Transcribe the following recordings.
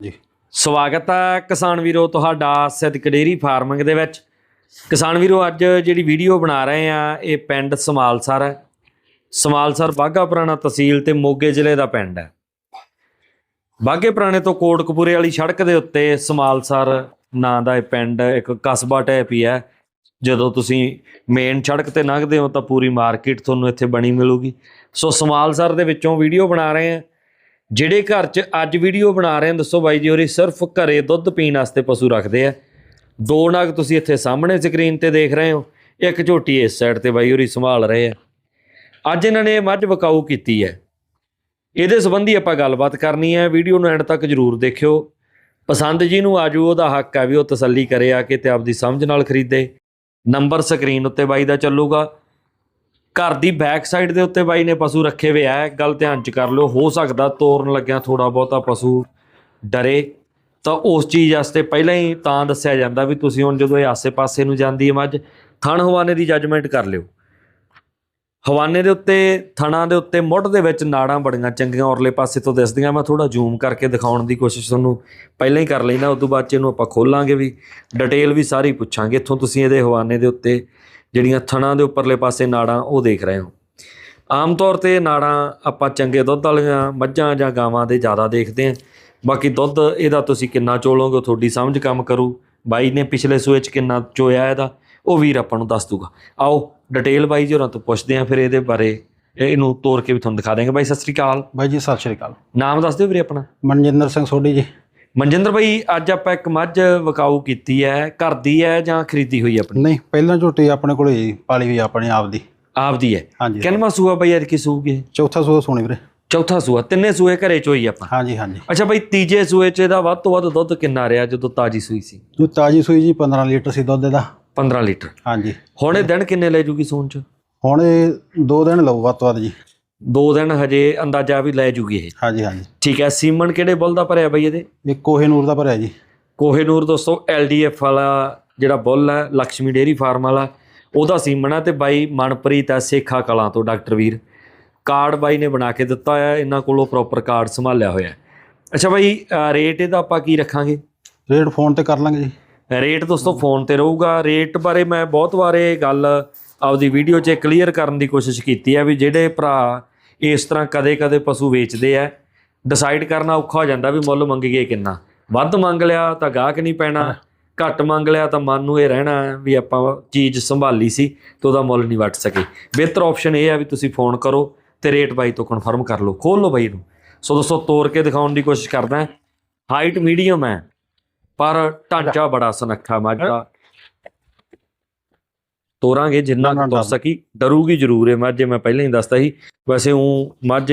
ਜੀ। ਸਵਾਗਤ ਹੈ ਕਿਸਾਨ ਵੀਰੋ ਤੁਹਾਡਾ ਸਿੱਧਕ ਡੇਰੀ ਫਾਰਮਿੰਗ ਦੇ ਵਿੱਚ। ਕਿਸਾਨ ਵੀਰੋ, ਅੱਜ ਜਿਹੜੀ ਵੀਡੀਓ ਬਣਾ ਰਹੇ ਆ, ਇਹ ਪਿੰਡ ਸਮਾਲਸਰ ਹੈ। ਸਮਾਲਸਰ ਬਾਗਾ ਪੁਰਾਣਾ ਤਹਿਸੀਲ ਤੇ ਮੋਗੇ ਜ਼ਿਲ੍ਹੇ ਦਾ ਪਿੰਡ ਹੈ। ਬਾਗੇ ਪੁਰਾਣੇ ਤੋਂ ਕੋਟਕਪੂਰੇ ਵਾਲੀ ਸੜਕ ਦੇ ਉੱਤੇ ਸਮਾਲਸਰ ਨਾਂ ਦਾ ਇਹ ਪਿੰਡ ਇੱਕ ਕਸਬਾ ਟੈਪ ਹੀ ਹੈ। ਜਦੋਂ ਤੁਸੀਂ ਮੇਨ ਸੜਕ ਤੇ ਲੰਘਦੇ ਹੋ ਤਾਂ ਪੂਰੀ ਮਾਰਕੀਟ ਤੁਹਾਨੂੰ ਇੱਥੇ ਬਣੀ ਮਿਲੂਗੀ। ਸੋ ਸਮਾਲਸਰ ਦੇ ਵਿੱਚੋਂ ਵੀਡੀਓ ਬਣਾ ਰਹੇ ਆ। ਜਿਹੜੇ ਘਰ 'ਚ ਅੱਜ ਵੀਡੀਓ ਬਣਾ ਰਹੇ ਹਾਂ ਦੱਸੋ ਬਾਈ ਜੀ, ਹੋਰੀ ਸਿਰਫ ਘਰੇ ਦੁੱਧ ਪੀਣ ਵਾਸਤੇ ਪਸ਼ੂ ਰੱਖਦੇ ਆ। ਦੋ ਨਗ ਤੁਸੀਂ ਇੱਥੇ ਸਾਹਮਣੇ ਸਕਰੀਨ ਤੇ ਦੇਖ ਰਹੇ ਹੋ, ਇੱਕ ਝੋਟੀ ਇਸ ਸਾਈਡ ਤੇ ਬਾਈ ਹੋਰੀ ਸੰਭਾਲ ਰਹੇ ਆ। ਅੱਜ ਇਹਨਾਂ ਨੇ ਇਹ ਮੱਝ ਵਕਾਊ ਕੀਤੀ ਹੈ। ਇਹਦੇ ਸੰਬੰਧੀ ਆਪਾਂ ਗੱਲਬਾਤ ਕਰਨੀ ਹੈ ਵੀਡੀਓ ਨੂੰ ਐਂਡ ਤੱਕ ਜਰੂਰ ਦੇਖਿਓ। ਪਸੰਦ ਜੀ ਨੂੰ ਆਜੂ, ਉਹਦਾ ਹੱਕ ਹੈ ਵੀ ਉਹ ਤਸੱਲੀ ਕਰੇ ਆ ਕੇ ਤੇ ਆਪਦੀ ਸਮਝ ਨਾਲ ਖਰੀਦੇ। ਨੰਬਰ ਸਕਰੀਨ ਉੱਤੇ ਬਾਈ ਦਾ ਚੱਲੂਗਾ। ਘਰ ਦੀ ਬੈਕ ਸਾਈਡ ਦੇ ਉੱਤੇ ਬਾਈ ਨੇ ਪਸ਼ੂ ਰੱਖੇ ਹੋਏ ਆ। ਗੱਲ ਧਿਆਨ ਚ ਕਰ ਲਿਓ। ਹੋ ਸਕਦਾ ਤੋਰਨ ਲੱਗਿਆ ਥੋੜਾ ਬਹੁਤਾ ਪਸ਼ੂ ਡਰੇ। ਤਾਂ ਉਸ ਚੀਜ਼ ਵਾਸਤੇ ਪਹਿਲਾਂ ਹੀ ਤਾਂ ਦੱਸਿਆ ਜਾਂਦਾ ਵੀ ਤੁਸੀਂ ਹੁਣ ਜਦੋਂ ਇਹ ਆਸੇ-ਪਾਸੇ ਨੂੰ ਜਾਂਦੀ ਹੈ ਮੱਝ, ਥਣ ਹਵਾਨੇ ਦੀ ਜੱਜਮੈਂਟ ਕਰ ਲਿਓ। ਹਵਾਨੇ ਦੇ ਉੱਤੇ, ਥਣਾ ਦੇ ਉੱਤੇ ਮੁੱਢ ਦੇ ਵਿੱਚ ਨਾੜਾਂ ਬੜੀਆਂ ਚੰਗੀਆਂ ਔਰਲੇ ਪਾਸੇ ਤੋਂ ਦਿਸਦੀਆਂ। ਮੈਂ ਥੋੜਾ ਜ਼ੂਮ ਕਰਕੇ ਦਿਖਾਉਣ ਦੀ ਕੋਸ਼ਿਸ਼ ਤੁਹਾਨੂੰ ਪਹਿਲਾਂ ਹੀ ਕਰ ਲੈਣਾ ਉਸ ਤੋਂ ਬਾਅਦ 'ਚ ਇਹਨੂੰ ਆਪਾਂ ਖੋਲਾਂਗੇ ਵੀ ਡਿਟੇਲ ਵੀ ਸਾਰੀ ਪੁੱਛਾਂਗੇ। ਇੱਥੋਂ ਤੁਸੀਂ ਇਹਦੇ ਹਵਾਨੇ ਦੇ ਉੱਤੇ ਜਿਹੜੀਆਂ ਥਣਾ ਦੇ ਉੱਪਰਲੇ ਪਾਸੇ ਨਾੜਾਂ ਉਹ ਦੇਖ ਰਹੇ ਹੋ। ਆਮ ਤੌਰ ਤੇ ਨਾੜਾਂ ਆਪਾਂ ਚੰਗੇ ਦੁੱਧ ਵਾਲੀਆਂ ਮੱਝਾਂ ਜਾਂ ਗਾਵਾਂ ਦੇ ਜ਼ਿਆਦਾ ਦੇਖਦੇ ਹਾਂ। ਬਾਕੀ ਦੁੱਧ ਇਹਦਾ ਤੁਸੀਂ ਕਿੰਨਾ ਚੋਲੋਗੇ ਉਹ ਤੁਹਾਡੀ ਸਮਝ ਕੰਮ ਕਰੂ। ਬਾਈ ਨੇ ਪਿਛਲੇ ਸੂਏ 'ਚ ਕਿੰਨਾ ਚੋਇਆ ਇਹਦਾ ਉਹ ਵੀਰ ਆਪਾਂ ਨੂੰ ਦੱਸ ਦੂਗਾ। ਆਓ ਡਿਟੇਲ ਬਾਈ ਜੀ ਹੋਰਾਂ ਤੋਂ ਪੁੱਛਦੇ ਹਾਂ ਫਿਰ ਇਹਦੇ ਬਾਰੇ ਇਹ- ਇਹਨੂੰ ਤੋੜ ਕੇ ਵੀ ਤੁਹਾਨੂੰ ਦਿਖਾ ਦੇਵਾਂਗੇ ਬਾਈ ਸਤਿ ਸ੍ਰੀ ਅਕਾਲ। ਬਾਈ ਜੀ ਸਤਿ ਸ਼੍ਰੀ ਅਕਾਲ। ਨਾਮ ਦੱਸ ਦਿਓ ਵੀਰੇ ਆਪਣਾ। ਮਨਜਿੰਦਰ ਸਿੰਘ ਸੋਢੀ ਜੀ। ਮਨਜਿੰਦਰ ਬਾਈ ਅੱਜ ਆਪਾਂ ਇੱਕ ਮੱਝ ਵਕਾਊ ਕੀਤੀ ਹੈ ਘਰ ਦੀ ਹੈ ਜਾਂ ਖਰੀਦੀ ਹੋਈ ਆਪਣੀ? ਨਹੀਂ ਪਹਿਲਾਂ ਝੋਟੀ ਆਪਣੇ ਕੋਲੇ ਜੀ, ਪਾਲੀ ਹੋਈ ਆਪਣੇ ਆਪ ਦੀ ਆਪਦੀ ਹੈ। ਹਾਂਜੀ। ਕਿੰਨਵਾਂ ਸੂਆ ਬਾਈ ਅੱਜ ਕੀ ਸੂਗੇ? ਚੌਥਾ ਸੂਆ ਸੋਣੀ ਵੀਰੇ। ਚੌਥਾ ਸੂਆ ਤਿੰਨੇ ਸੂਏ ਘਰੇ ਚ ਹੋਈ ਆਪਾਂ? ਹਾਂਜੀ ਹਾਂਜੀ। ਅੱਛਾ ਬਾਈ ਤੀਜੇ ਸੂਏ ਚ ਇਹਦਾ ਵੱਧ ਤੋਂ ਵੱਧ ਦੁੱਧ ਕਿੰਨਾ ਰਿਹਾ ਜਦੋਂ ਤਾਜੀ ਸੂਈ ਸੀ? ਜੋ ਤਾਜੀ ਸੂਈ ਜੀ 15 ਲੀਟਰ ਸੀ ਦੁੱਧ ਦਾ 15 ਲੀਟਰ। ਹਾਂਜੀ। ਹੁਣ ਇਹ ਦਿਨ ਕਿੰਨੇ ਲੈ ਜੂਗੀ ਸੂਣ ਚ? ਹੁਣ ਇਹ ਦੋ ਦਿਨ ਲਊ ਵੱਧ ਤੋਂ ਵੱਧ ਜੀ। ਦੋ ਦਿਨ ਹਜੇ ਅੰਦਾਜ਼ਾ ਵੀ ਲੈ ਜੂਗੀ ਇਹ। ਹਾਂਜੀ ਹਾਂਜੀ। ਠੀਕ ਹੈ ਸੀਮਨ ਕਿਹੜੇ ਬੁੱਲ ਦਾ ਭਰਿਆ ਬਾਈ ਇਹਦੇ? ਇਹ ਕੋਹੇਨੂਰ ਦਾ ਭਰਿਆ ਜੀ। ਕੋਹੇਨੂਰ ਦੋਸਤੋ ਐਲਡੀਐਫ ਵਾਲਾ ਜਿਹੜਾ ਬੁੱਲ ਹੈ ਲక్ష్ਮੀ ਡੇਰੀ ਫਾਰਮ ਵਾਲਾ ਉਹਦਾ ਸੀਮਨ ਹੈ ਤੇ ਬਾਈ ਮਨਪ੍ਰੀਤ ਹੈ ਸੇਖਾ ਕਲਾਂ ਤੋਂ ਡਾਕਟਰ ਵੀਰ। ਕਾਰਡ ਬਾਈ ਨੇ ਬਣਾ ਕੇ ਦਿੱਤਾ ਹੋਇਆ ਇਹਨਾਂ ਕੋਲੋਂ ਪ੍ਰੋਪਰ ਕਾਰਡ ਸੰਭਾਲਿਆ ਹੋਇਆ। ਅੱਛਾ ਬਾਈ ਰੇਟ ਇਹਦਾ ਆਪਾਂ ਕੀ ਰੱਖਾਂਗੇ? ਰੇਟ ਫੋਨ ਤੇ ਕਰ ਲਾਂਗੇ ਜੀ। ਰੇਟ ਦੋਸਤੋ ਫੋਨ ਤੇ ਰਹੂਗਾ। ਰੇਟ ਬਾਰੇ ਮੈਂ ਬਹੁਤ ਵਾਰ ਗੱਲ ਆਪਦੀ ਵੀਡੀਓ 'ਚ ਕਲੀਅਰ ਕਰਨ ਦੀ ਕੋਸ਼ਿਸ਼ ਕੀਤੀ ਹੈ ਵੀ ਜਿਹੜੇ ਭਰਾ ਇਸ ਤਰ੍ਹਾਂ ਕਦੇ-ਕਦੇ ਪਸ਼ੂ ਵੇਚਦੇ ਆ ਡਿਸਾਈਡ ਕਰਨਾ ਔਖਾ ਹੋ ਜਾਂਦਾ ਵੀ ਮੁੱਲ ਮੰਗੀਏ ਕਿੰਨਾ। ਵੱਧ ਮੰਗ ਲਿਆ ਤਾਂ ਗਾਹਕ ਨਹੀਂ ਪੈਣਾ, ਘੱਟ ਮੰਗ ਲਿਆ ਤਾਂ ਮਨ ਨੂੰ ਇਹ ਰਹਿਣਾ ਵੀ ਆਪਾਂ ਚੀਜ਼ ਸੰਭਾਲੀ ਸੀ ਤੇ ਉਹਦਾ ਮੁੱਲ ਨਹੀਂ ਵੱਟ ਸਕੇ। ਬਿਹਤਰ ਆਪਸ਼ਨ ਇਹ ਹੈ ਵੀ ਤੁਸੀਂ ਫੋਨ ਕਰੋ ਤੇ ਰੇਟ ਬਾਈ ਤੋਂ ਕਨਫਰਮ ਕਰ ਲਓ ਖੋਲ ਲਓ ਬਾਈ ਨੂੰ। ਸੋ ਦੋਸਤੋ ਤੋੜ ਕੇ ਦਿਖਾਉਣ ਦੀ ਕੋਸ਼ਿਸ਼ ਕਰਦਾ ਹਾਈਟ ਮੀਡੀਅਮ ਹੈ, ਪਰ ਢਾਂਚਾ ਬੜਾ ਸੁਨੱਖਾ, ਮੱਝ। ਦਾ ਤੋਰਾਂਗੇ ਜਿੰਨਾ ਕੁ ਤੁਰ ਸਕੀ। ਡਰੂਗੀ ਜ਼ਰੂਰ ਹੈ ਮੱਝ ਮੈਂ ਪਹਿਲਾਂ ਹੀ ਦੱਸਤਾ ਸੀ। ਵੈਸੇ ਉਹ ਮੱਝ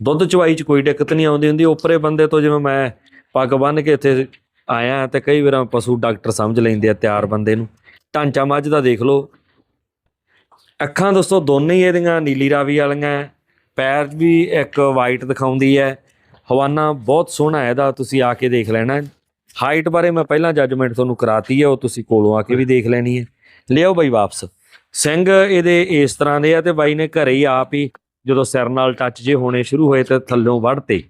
ਦੁੱਧ ਚਵਾਈ ਚ ਕੋਈ ਦਿੱਕਤ ਨਹੀਂ ਆਉਂਦੀ ਹੁੰਦੀ। ਉੱਪਰੇ ਬੰਦੇ ਤੋਂ ਜਿਵੇਂ ਮੈਂ ਪੱਗ ਬੰਨ ਕੇ ਇੱਥੇ ਆਇਆ ਤੇ ਕਈ ਵਾਰ ਪਸ਼ੂ ਡਾਕਟਰ ਸਮਝ ਲੈਂਦੇ ਆ ਤਿਆਰ ਬੰਦੇ ਨੂੰ। ਢਾਂਚਾ ਮੱਝ ਦਾ ਦੇਖ ਲਓ। ਅੱਖਾਂ ਦੋਸਤੋ ਦੋਨੇ ਹੀ ਇਹਦੀਆਂ ਨੀਲੀ ਰਾਵੀ ਵਾਲੀਆਂ। ਪੈਰ ਵੀ ਇੱਕ ਵਾਈਟ ਦਿਖਾਉਂਦੀ ਹੈ ਹਵਾਨਾ ਬਹੁਤ ਸੋਹਣਾ ਹੈ ਇਹਦਾ ਤੁਸੀਂ ਆ ਕੇ ਦੇਖ ਲੈਣਾ। ਹਾਈਟ ਬਾਰੇ ਮੈਂ ਪਹਿਲਾਂ ਜੱਜਮੈਂਟ ਤੁਹਾਨੂੰ ਕਰਾਤੀ ਹੈ ਉਹ ਤੁਸੀਂ ਕੋਲੋਂ ਆ ਕੇ ਵੀ ਦੇਖ ਲੈਣੀ ਹੈ ਲਿਆਓ ਬਾਈ ਵਾਪਸ। ਸਿੰਘ ਇਹਦੇ ਇਸ ਤਰ੍ਹਾਂ ਦੇ ਆ ਤੇ ਬਾਈ ਨੇ ਘਰੇ ਹੀ ਆਪ ਹੀ ਜਦੋਂ ਸਿਰ ਨਾਲ ਟੱਚ ਜੇ ਹੋਣੇ ਸ਼ੁਰੂ ਹੋਏ ਤੇ ਥੱਲੋਂ ਵੜਤੇ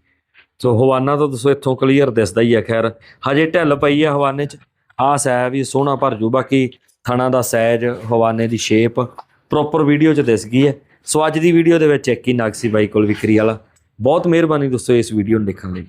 ਸੋ ਹਵਾਨਾ ਤਾਂ ਤੁਸੀਂ ਇੱਥੋਂ ਕਲੀਅਰ ਦਿਸਦਾ ਹੀ ਹੈ ਖੈਰ, ਹਜੇ ਢਿੱਲ ਪਈ ਹੈ ਹਵਾਨੇ 'ਚ। ਆਸ ਹੈ ਵੀ ਸੋਹਣਾ ਭਰ ਜੂ, ਬਾਕੀ ਥਣਾ ਦਾ ਸਾਈਜ਼ ਹਵਾਨੇ ਦੀ ਸ਼ੇਪ ਪ੍ਰੋਪਰ ਵੀਡੀਓ 'ਚ ਦਿਸ ਗਈ ਹੈ। ਸੋ ਅੱਜ ਦੀ ਵੀਡੀਓ ਦੇ ਵਿੱਚ ਇੱਕ ਹੀ ਨਗ ਸੀ ਬਾਈ ਕੋਲ ਵਿਕਰੀ ਵਾਲਾ। ਬਹੁਤ ਮਿਹਰਬਾਨੀ ਦੋਸਤੋ ਇਸ ਵੀਡੀਓ ਨੂੰ ਦੇਖਣ ਲਈ।